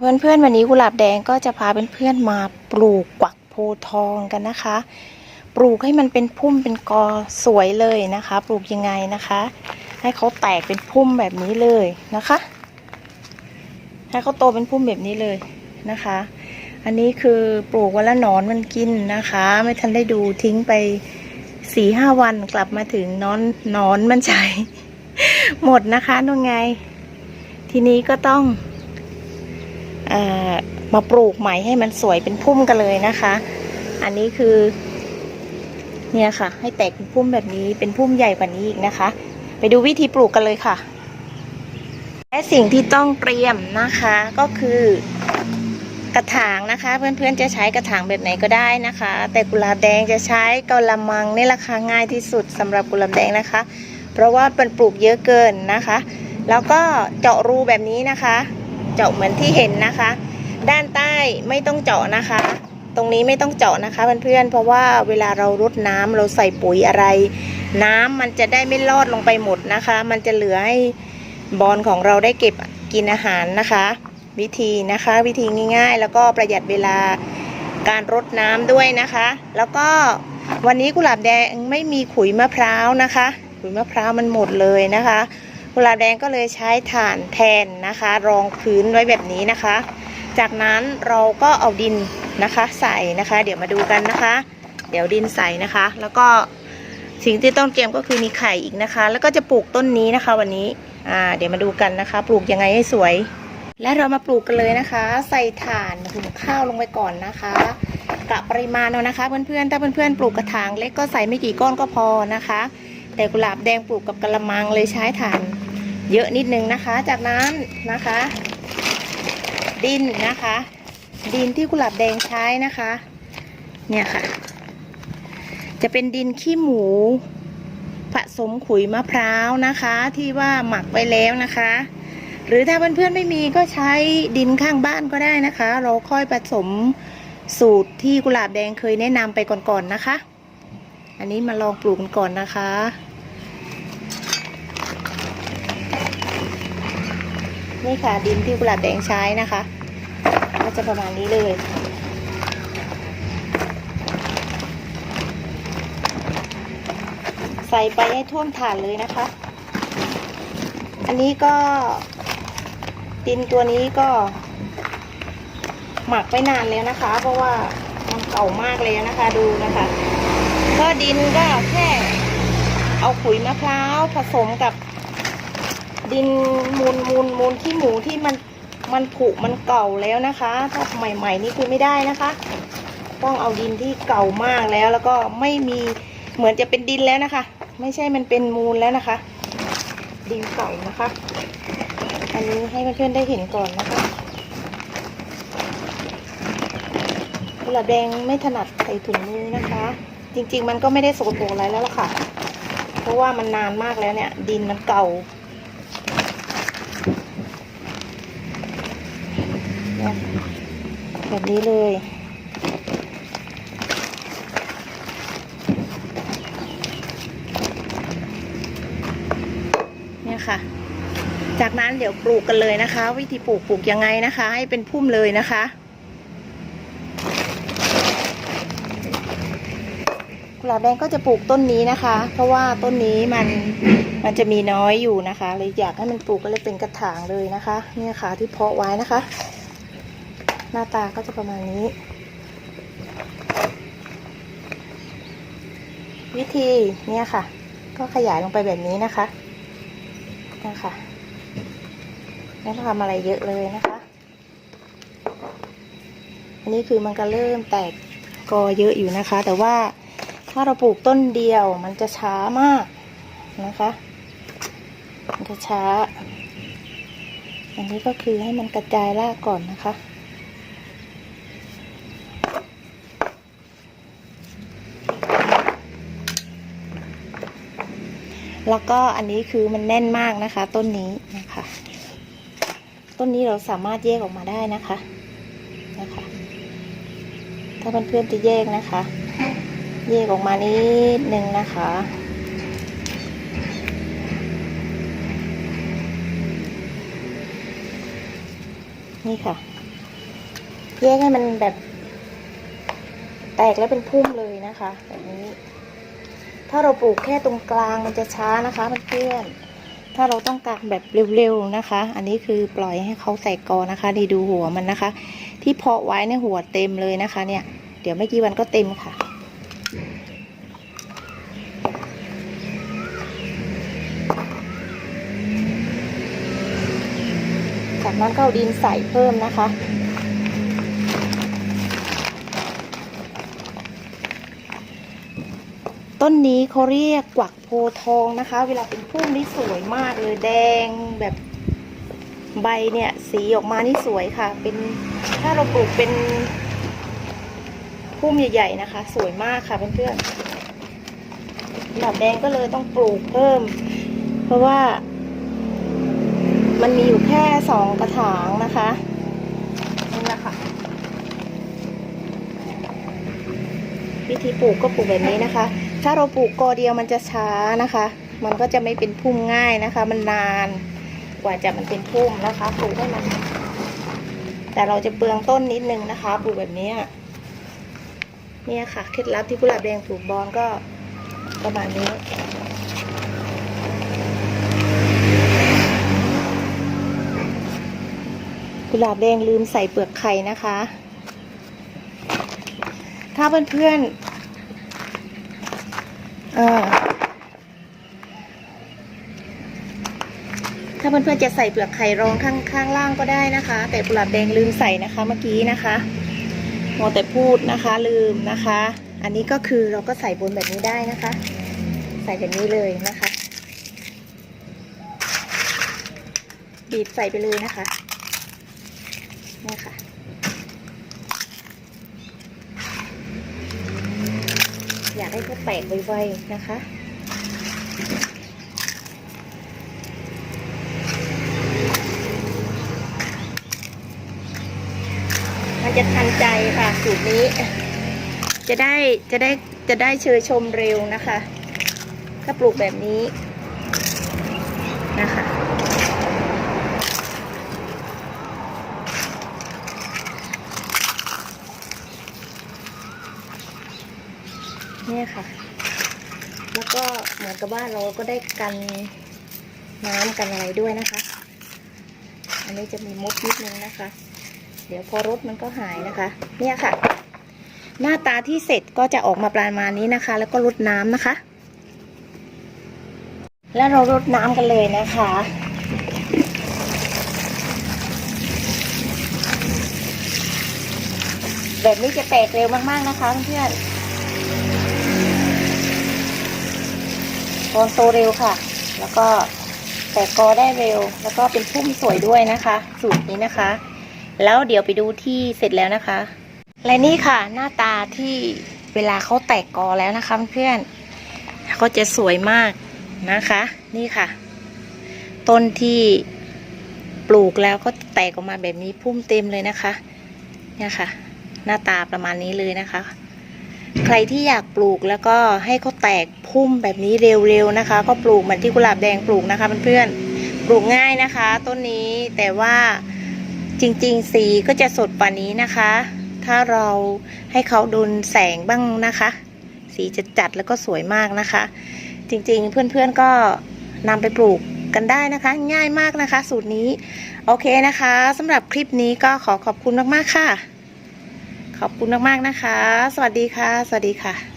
เพื่อนๆวันนี้กุหลาบแดงก็จะพาเพื่อนๆมาปลูกกวักโพทองกันนะคะ ปลูกให้มันเป็นพุ่มเป็นกอสวยเลยนะคะ ปลูกยังไงนะคะ ให้เขาแตกเป็นพุ่มแบบนี้เลยนะคะ ให้เขาโตเป็นพุ่มแบบนี้เลยนะคะ อันนี้คือปลูกวันละหนอนมันกินนะคะ ไม่ทันได้ดูทิ้งไปสี่ห้าวันกลับมาถึงนอนนอนมันใช้หมดนะคะนู่นไง ทีนี้ก็ต้อง มาปลูกใหม่ให้มันสวยเป็นพุ่มกันเลยนะคะ อันนี้คือ เนี่ยค่ะ ให้แตกเป็นพุ่มแบบนี้เป็นพุ่มใหญ่กว่านี้อีกนะคะ ไปดูวิธีปลูกกันเลยค่ะ และสิ่งที่ต้องเตรียมนะคะก็คือกระถางนะคะ เพื่อนๆจะใช้กระถางแบบไหนก็ได้นะคะ แต่กุหลาบแดงจะใช้กระมังนี่ราคาง่ายที่สุดสำหรับกุหลาบแดงนะคะ เพราะว่าเป็นปลูกเยอะเกินนะคะ แล้วก็เจาะรูแบบนี้นะคะ เจาะเหมือนที่เห็นนะคะ ด้านใต้ไม่ต้องเจาะนะคะ ตรงนี้ไม่ต้องเจาะนะคะเพื่อนๆเพราะว่าเวลาเรารดน้ำเราใส่ปุ๋ยอะไร น้ำมันจะได้ไม่ลอดลงไปหมดนะคะ มันจะเหลือให้บอลของเราได้เก็บกินอาหารนะคะ วิธีนะคะวิธีง่ายๆ แล้วก็ประหยัดเวลาการรดน้ำด้วยนะคะ แล้วก็วันนี้กุหลาบแดงไม่มีขุยมะพร้าวนะคะ ขุยมะพร้าวมันหมดเลยนะคะ กุหลาบแดงก็เลยใช้ถ่านแทนนะคะ รองพื้นไว้แบบนี้นะคะ จากนั้นเราก็เอาดินนะคะใส่นะคะ เดี๋ยวมาดูกันนะคะ เดี๋ยวดินใส่นะคะ แล้วก็สิ่งที่ต้องเตรียมก็คือมีไข่อีกนะคะ แล้วก็จะปลูกต้นนี้นะคะ วันนี้อ่าเดี๋ยวมาดูกันนะคะ ปลูกยังไงให้สวย และเรามาปลูกกันเลยนะคะ ใส่ถ่านหุงข้าวลงไปก่อนนะคะกะปริมาณเอานะคะ เพื่อนๆถ้าเพื่อนๆปลูกกระถางเล็กก็ใส่ไม่กี่ก้อนก็พอนะคะ แต่กุหลาบแดงปลูกกับกระมังเลยใช้ถ่าน เยอะนิดนึงนะคะ จากนั้นนะคะ ดินนะคะ ดินที่กุหลาบแดงใช้นะคะ เนี่ยค่ะ จะเป็นดินขี้หมู ผสมขุยมะพร้าวนะคะ ที่ว่าหมักไว้แล้วนะคะ หรือถ้าเพื่อนๆไม่มีก็ใช้ดินข้างบ้านก็ได้นะคะ เราค่อยผสมสูตรที่กุหลาบแดงเคยแนะนำไปก่อนๆนะคะ อันนี้มาลองปลูกกันก่อนนะคะ นี่ค่ะดินที่กุหลาบแดงใช้นะคะ ก็จะประมาณนี้เลยใส่ไปให้ท่วมฐานเลยนะคะ อันนี้ก็ดินตัวนี้ก็ หมักไปนานแล้วนะคะ เพราะว่ามันเก่ามากเลยนะคะดูนะคะ ดินก็แค่ เอาขุยมะพร้าวผสมกับดินมูลมูลมูลขี้หมูที่มันมันผุมันเก่าแล้วนะคะ ถ้าใหม่ ๆ นี่คือไม่ได้นะคะ ต้องเอาดินที่เก่ามากแล้วแล้วก็ไม่มีเหมือนจะเป็นดินแล้วนะคะ ไม่ใช่มันเป็นมูลแล้วนะคะ ดินเก่านะคะ อันนี้ให้เพื่อนๆได้เห็นก่อนนะคะกุหลาบแดงไม่ถนัดใส่ถุงมือนะคะ จริง ๆ มันก็ไม่ได้สกปรกอะไรแล้วล่ะค่ะ เพราะว่ามันนานมากแล้วเนี่ย ดินมันเก่าแบบนี้เลย เนี่ยค่ะ จากนั้นเดี๋ยวปลูกกันเลยนะคะ วิธีปลูกปลูกยังไงนะคะ ให้เป็นพุ่มเลยนะคะ กุหลาบแดงก็จะปลูกต้นนี้นะคะ เพราะว่าต้นนี้มันมันจะมีน้อยอยู่นะคะเลยอยากให้มันปลูกก็เลยเป็นกระถางเลยนะคะนี่ค่ะที่เพาะไว้นะคะ หน้าตาก็จะประมาณนี้ วิธีเนี่ยค่ะ ก็ขยายลงไปแบบนี้นะคะนะคะไม่ต้องทำอะไรเยอะเลยนะคะ อันนี้คือมันก็เริ่มแตกกอเยอะอยู่นะคะ แต่ว่า ถ้าเราปลูกต้นเดียวมันจะช้ามากนะคะ มันจะช้า อันนี้ก็คือให้มันกระจายรากก่อนนะคะแล้วก็อันนี้คือมันแน่นมากนะคะ ต้นนี้นะคะ ต้นนี้เราสามารถแยกออกมาได้นะคะนะคะ ถ้าเพื่อนๆจะแยกนะคะ แยกออกมานิดนึงนะคะ นี่ค่ะ แยกให้มันแบบ แตกแล้วเป็นพุ่มเลยนะคะ แบบนี้ ถ้าเราปลูกแค่ตรงกลางมันจะช้านะคะเพื่อนถ้าเราต้องการแบบเร็วๆนะคะ อันนี้คือปล่อยให้เขาแตกกอนะคะดีดูหัวมันนะคะ ที่เพาะไว้ในหัวเต็มเลยนะคะ เนี่ย เดี๋ยวไม่กี่วันก็เต็มค่ะ จากนั้นก็เอาดินใส่เพิ่มนะคะ ต้นนี้เขาเรียกกวักโพทองนะคะ เวลาเป็นพุ่มนี่สวยมากเลยแดงแบบใบเนี่ย สีออกมานี่สวยค่ะ เป็นถ้าเราปลูกเป็นพุ่มใหญ่ ๆ นะคะ สวยมากค่ะเพื่อนๆหลาบแดงก็เลยต้องปลูกเพิ่ม เพราะว่า มันมีอยู่แค่สองกระถางนะคะนี่แหละค่ะวิธีปลูกก็ปลูกแบบนี้นะคะ ถ้าเราปลูกกอเดียวมันจะช้านะคะ มันก็จะไม่เป็นพุ่มง่ายนะคะ มันนานกว่าจะมันเป็นพุ่มนะคะปลูกให้มันแต่เราจะเปลืองต้นนิดนึงนะคะปลูกแบบนี้เนี่ยค่ะเคล็ดลับที่กุหลาบแดงปลูกบอนก็ประมาณนี้ กุหลาบแดงลืมใส่เปลือกไข่นะคะ ถ้าเพื่อนๆเออถ้าเพื่อนๆจะใส่เปลือกไข่รองข้างข้างล่างก็ได้นะคะ แต่กุหลาบแดงลืมใส่นะคะเมื่อกี้นะคะมัวแต่พูดนะคะลืมนะคะ อันนี้ก็คือเราก็ใส่บนแบบนี้ได้นะคะ ใส่แบบนี้เลยนะคะ บีบใส่ไปเลยนะคะ นี่ค่ะอยากให้เขาแตกไวๆนะคะมันจะทันใจค่ะสูตรนี้ จะได้จะได้จะได้เชยชมเร็วนะคะ ถ้าปลูกแบบนี้นะคะ เนี่ยค่ะ แล้วก็ เหมือนกับว่าเราก็ได้กันน้ำกันอะไรด้วยนะคะ อันนี้จะมีมดนิดนึงนะคะ เดี๋ยวพอรดมันก็หายนะคะ เนี่ยค่ะ หน้าตาที่เสร็จก็จะออกมาประมาณนี้นะคะ แล้วก็รดน้ำนะคะ แล้วเรารดน้ำกันเลยนะคะแบบนี้จะแตกเร็วมากๆนะคะเพื่อนๆ ตอนโตเร็วค่ะ แล้วก็แตกกอได้เร็ว แล้วก็เป็นพุ่มสวยด้วยนะคะ สูตรนี้นะคะ แล้วเดี๋ยวไปดูที่เสร็จแล้วนะคะ และนี่ค่ะหน้าตาที่เวลาเขาแตกกอแล้วนะคะเพื่อนๆก็จะสวยมากนะคะ นี่ค่ะ ต้นที่ปลูกแล้วก็แตกออกมาแบบนี้พุ่มเต็มเลยนะคะ เนี่ยค่ะ หน้าตาประมาณนี้เลยนะคะ ใครที่อยากปลูกแล้วก็ให้เขาแตก พุ่มแบบนี้เร็วๆนะคะ ก็ปลูกเหมือนที่กุหลาบแดงปลูกนะคะเพื่อนๆปลูกง่ายนะคะ ต้นนี้แต่ว่าจริงๆ สีก็จะสดกว่านี้นะคะ ถ้าเราให้เขาโดนแสงบ้างนะคะ สีจะจัดแล้วก็สวยมากนะคะ จริงๆ เพื่อนๆก็นำไปปลูกกันได้นะคะ ง่ายมากนะคะ สูตรนี้ โอเคนะคะสำหรับคลิปนี้ก็ขอขอบคุณมากๆค่ะ ขอบคุณมากๆนะคะ สวัสดีค่ะ สวัสดีค่ะ